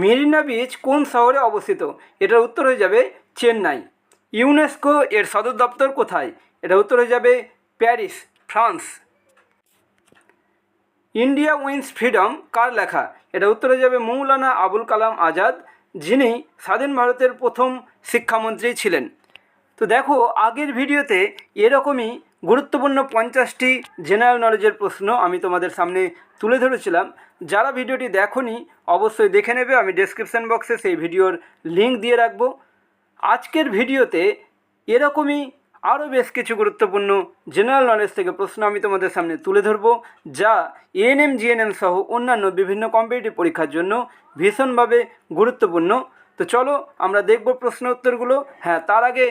Marina beach কোন শহরে অবস্থিত? এটার উত্তর হয়ে যাবে চেন্নাই। ইউনেস্কো এর সদর দপ্তর কোথায়? এটা উত্তর হয়ে যাবে Paris, France. India wins freedom কার লেখা? এটা উত্তরে যাবে মৌলানা আবুল কালাম আজাদ, যিনি স্বাধীন ভারতের প্রথম শিক্ষামন্ত্রী ছিলেন। তো দেখো, আগের ভিডিওতে এরকমই গুরুত্বপূর্ণ পঞ্চাশটি জেনারেল নলেজের প্রশ্ন আমি তোমাদের সামনে তুলে ধরেছিলাম। যারা ভিডিওটি দেখোনি, অবশ্যই দেখে নেবে। আমি ডেসক্রিপশন বক্সে সেই ভিডিওর লিঙ্ক দিয়ে রাখব। আজকের ভিডিওতে এরকমই আরও বেশ কিছু গুরুত্বপূর্ণ জেনারেল নলেজ থেকে প্রশ্ন আমি তোমাদের সামনে তুলে ধরবো, যা এএনএম জিএনএম সহ অন্যান্য বিভিন্ন কম্পিটিটিভ পরীক্ষার জন্য ভীষণভাবে গুরুত্বপূর্ণ। তো চলো আমরা দেখব প্রশ্ন উত্তরগুলো হ্যাঁ তার আগে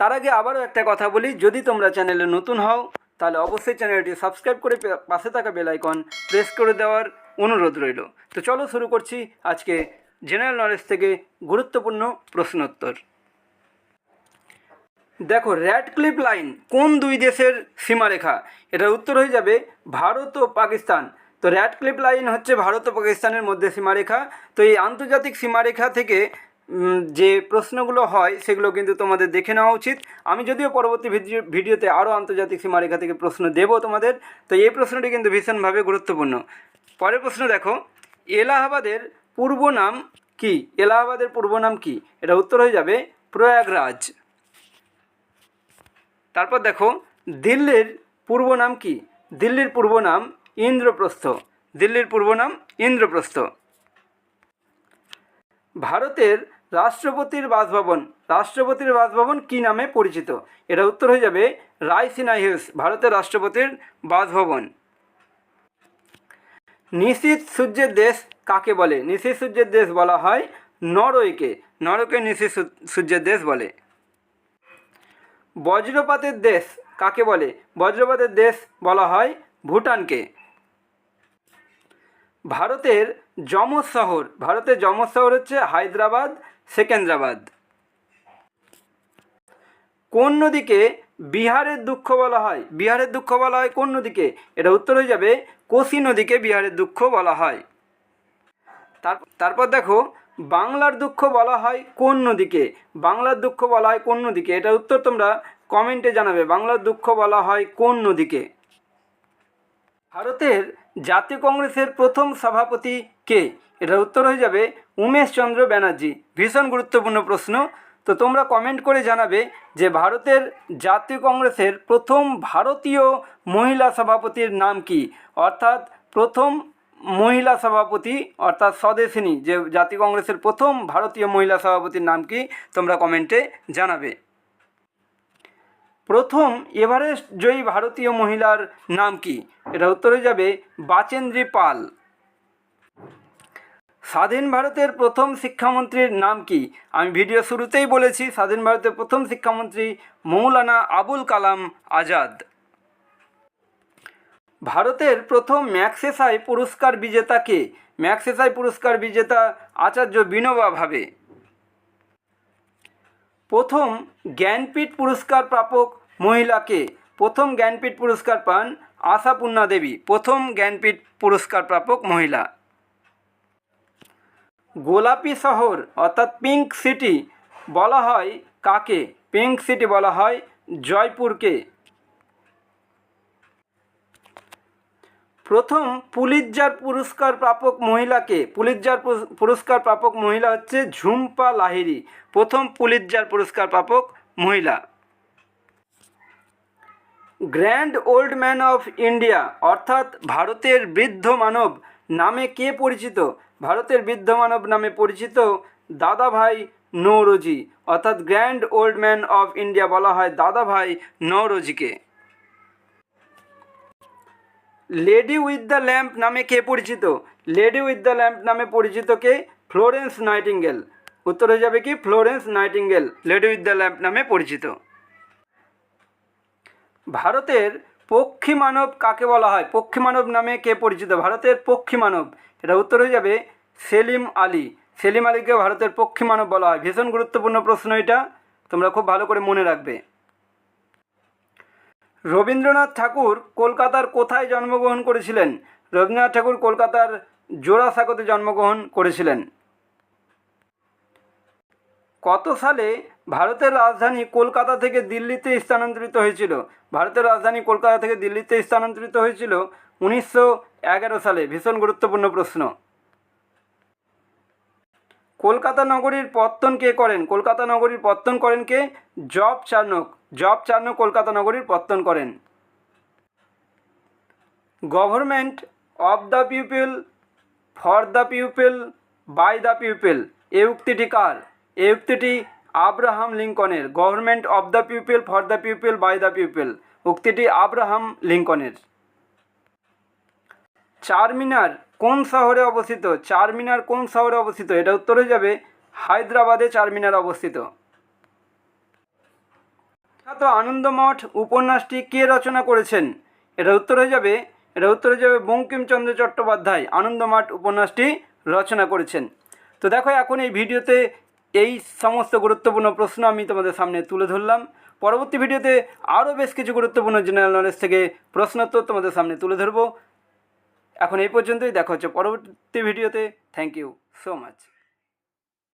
তার আগে আবারও একটা কথা বলি, যদি তোমরা চ্যানেলে নতুন হও, তাহলে অবশ্যই চ্যানেলটি সাবস্ক্রাইব করে পাশে থাকা বেল আইকন প্রেস করে দেওয়ার অনুরোধ রইল। তো চলো শুরু করছি আজকে জেনারেল নলেজ থেকে গুরুত্বপূর্ণ প্রশ্নোত্তর। দেখো র্যাড ক্লিপ লাইন কোন দুই দেশের সীমারেখা? এটার উত্তর হয়ে যাবে ভারত ও পাকিস্তান। তো র্যাড ক্লিপ লাইন হচ্ছে ভারত ও পাকিস্তানের মধ্যে সীমারেখা। তো এই আন্তর্জাতিক সীমারেখা থেকে যে প্রশ্নগুলো হয়, সেগুলো কিন্তু তোমাদের দেখে নেওয়া উচিত। আমি যদিও পরবর্তী ভিডিও, ভিডিওতে আরও আন্তর্জাতিক সীমারেখা থেকে প্রশ্ন দেবো তোমাদের, তো এই প্রশ্নটি কিন্তু ভীষণভাবে গুরুত্বপূর্ণ। পরের প্রশ্ন দেখো, এলাহাবাদের পূর্ব নাম কি? এলাহাবাদের পূর্ব নাম কি? এটা উত্তর হয়ে যাবে, প্রয়াগরাজ। তারপর দেখো, দিল্লির পূর্ব নাম কি? দিল্লির পূর্ব নাম ইন্দ্রপ্রস্থ। দিল্লির পূর্ব নাম ইন্দ্রপ্রস্থ। ভারতের রাষ্ট্রপতির বাসভবন। রাষ্ট্রপতির বাসভবন কি নামে পরিচিত? এটা উত্তর হয়ে যাবে রায়সিনা হিলস, ভারতের রাষ্ট্রপতির বাসভবন। নিশীত সূর্যের দেশ কাকে বলে? নিশীত সূর্যের দেশ বলা হয় নরওয়েকে। নরওয়েকে নিশীত সূর্যের দেশ বলে। বজ্রপাতের দেশ কাকে বলে? বজ্রপাতের দেশ বলা হয় ভুটানকে। ভারতের যমজ শহর। ভারতের যমজ শহর হচ্ছে হায়দ্রাবাদ সেকেন্দ্রাবাদ। কোন নদীকে বিহারের দুঃখ বলা হয়? বিহারের দুঃখ বলা হয় কোন নদীকে? এটা উত্তর হয়ে যাবে কোশি নদীকে বিহারের দুঃখ বলা হয়। তার- তারপর দেখো, বাংলার দুঃখ বলা হয় কোন নদীকে? বাংলার দুঃখ বলা হয় কোন নদীকে? এটার উত্তর তোমরা কমেন্টে জানাবে। বাংলার দুঃখ বলা হয় কোন নদীকে? ভারতের জাতীয় কংগ্রেসের প্রথম সভাপতি কে? এটার উত্তর হয়ে যাবে উমেশ চন্দ্র ব্যানার্জি। ভীষণ গুরুত্বপূর্ণ প্রশ্ন। তো তোমরা কমেন্ট করে জানাবে যে ভারতের জাতীয় কংগ্রেসের প্রথম ভারতীয় মহিলা সভাপতির নাম কি? অর্থাৎ প্রথম মহিলা সভাপতি, অর্থাৎ স্বদেশিনী, যে জাতীয় কংগ্রেসের প্রথম ভারতীয় মহিলা সভাপতির নাম কি? তোমরা কমেন্টে জানাবে। প্রথম এভারেস্ট জয়ী ভারতীয় মহিলার নাম কি? এটা উত্তর হয়ে যাবে বাচেন্দ্রী পাল। স্বাধীন ভারতের প্রথম শিক্ষামন্ত্রীর নাম কি? আমি ভিডিও শুরুতেই বলেছি, স্বাধীন ভারতের প্রথম শিক্ষামন্ত্রী মৌলানা আবুল কালাম আজাদ। ভারতের প্রথম ম্যাক্সেসাই পুরস্কার বিজেতা কে? ম্যাক্সেসাই পুরস্কার বিজেতা আচার্য বিনোবা ভাবে। প্রথম জ্ঞানপীঠ পুরস্কার প্রাপক মহিলাকে প্রথম জ্ঞানপীঠ পুরস্কার পান আশাপূর্ণা দেবী, প্রথম জ্ঞানপীঠ পুরস্কার প্রাপক মহিলা। গোলাপি শহর, অর্থাৎ পিঙ্ক সিটি বলা হয় কাকে? পিঙ্ক সিটি বলা হয় জয়পুরকে। প্রথম পুলিৎজার পুরস্কার প্রাপক মহিলাকে, পুলিৎজার পুরস- পুরস্কার প্রাপক মহিলা হচ্ছে ঝুম্পা লাহিড়ী, প্রথম পুলিৎজার পুরস্কার প্রাপক মহিলা। Grand old man of India, অর্থাৎ ভারতের বৃদ্ধ মানব নামে কে পরিচিত? ভারতের বৃদ্ধ মানব নামে পরিচিত দাদাভাই নৌরোজি, অর্থাৎ grand old man of India বলা হয় দাদাভাই নৌরোজিকে। লেডি উইথ দ্য ল্যাম্প নামে কে পরিচিত? লেডি উইথ দ্য ল্যাম্প নামে পরিচিত কে? Florence nightingale. উত্তর হয়ে যাবে কি? Florence Nightingale, lady with the lamp নামে পরিচিত। ভারতের পক্ষী মানব কাকে বলা হয়? পক্ষী মানব নামে কে পরিচিত? ভারতের পক্ষী মানব। এটা উত্তর হয়ে যাবে সেলিম আলী। সেলিম আলীকে ভারতের পক্ষী মানব বলা হয়। ভীষণ গুরুত্বপূর্ণ প্রশ্ন এটা। তোমরা খুব ভালো করে মনে রাখবে। রবীন্দ্রনাথ ঠাকুর কলকাতার কোথায় জন্মগ্রহণ করেছিলেন? রবীন্দ্রনাথ ঠাকুর কলকাতার জোড়াসাঁকোতে জন্মগ্রহণ করেছিলেন। কত সালে ভারতের রাজধানী কলকাতা থেকে দিল্লিতে স্থানান্তরিত হয়েছিল? ভারতের রাজধানী কলকাতা থেকে দিল্লিতে স্থানান্তরিত হয়েছিল উনিশশো এগারো সালে। ভীষণ গুরুত্বপূর্ণ প্রশ্ন। কলকাতা নগরীর পত্তন কে করেন? কলকাতা নগরীর পত্তন করেন কে? Job Charnock Job Charnock Kolkata নগরীর পত্তন করেন। Government of the people for the people by the people এই উক্তিটি কার? এই উক্তিটি Abraham লিঙ্কনের। Government of the people for the people by the people উক্তিটি আব্রাহাম লিঙ্কনের। চারমিনার কোন শহরে অবস্থিত? চারমিনার কোন শহরে অবস্থিত? এটা উত্তর হয়ে যাবে হায়দ্রাবাদে চারমিনার অবস্থিত। বিখ্যাত আনন্দমঠ উপন্যাসটি কে রচনা করেছেন? এটা উত্তর হয়ে যাবে, এটা উত্তর হয়ে যাবে বঙ্কিমচন্দ্র চট্টোপাধ্যায় আনন্দমঠ উপন্যাসটি রচনা করেছেন। তো দেখো, এখন এই ভিডিওতে এই সমস্ত গুরুত্বপূর্ণ প্রশ্ন আমি তোমাদের সামনে তুলে ধরলাম। পরবর্তী ভিডিওতে আরও বেশ কিছু গুরুত্বপূর্ণ জেনারেল নলেজ থেকে প্রশ্নোত্তর তোমাদের সামনে তুলে ধরবো। এখন এই পর্যন্তই দেখা হচ্ছে পরবর্তী ভিডিওতে। Thank you so much